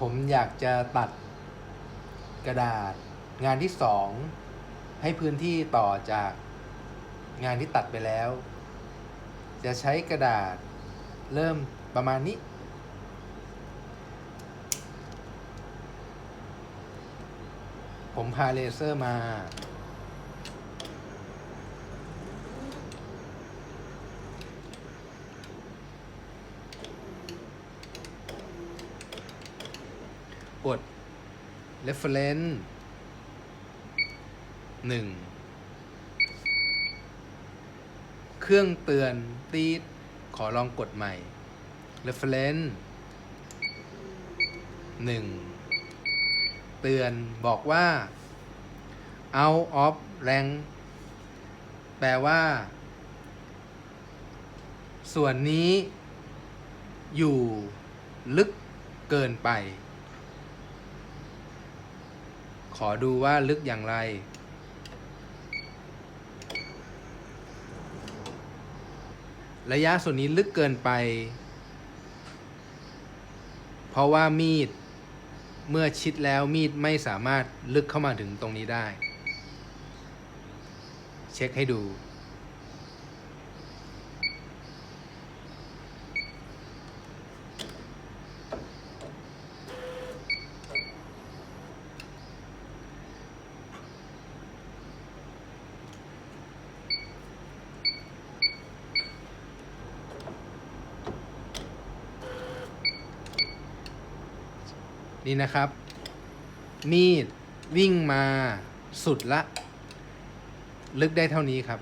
ผมอยากจะตัดกระดาษ งานที่สองให้พื้นที่ต่อจากงานที่ตัดไปแล้ว จะใช้กระดาษเริ่มประมาณนี้ ผมพาเลเซอร์มา กด reference หนึ่งเครื่องเตือนตีดขอลองกดใหม่ reference หนึ่งเตือนบอกว่า out of rank แปลว่า ส่วนนี้อยู่ลึกเกินไป ขอดูว่าลึกอย่างไร ระยะส่วนนี้ลึกเกินไป เพราะว่ามีดเมื่อชิดแล้วมีดไม่สามารถลึกเข้ามาถึงตรงนี้ได้ เช็คให้ดู นี่นะครับ มีดวิ่งมาสุดละ ลึกได้เท่านี้ครับ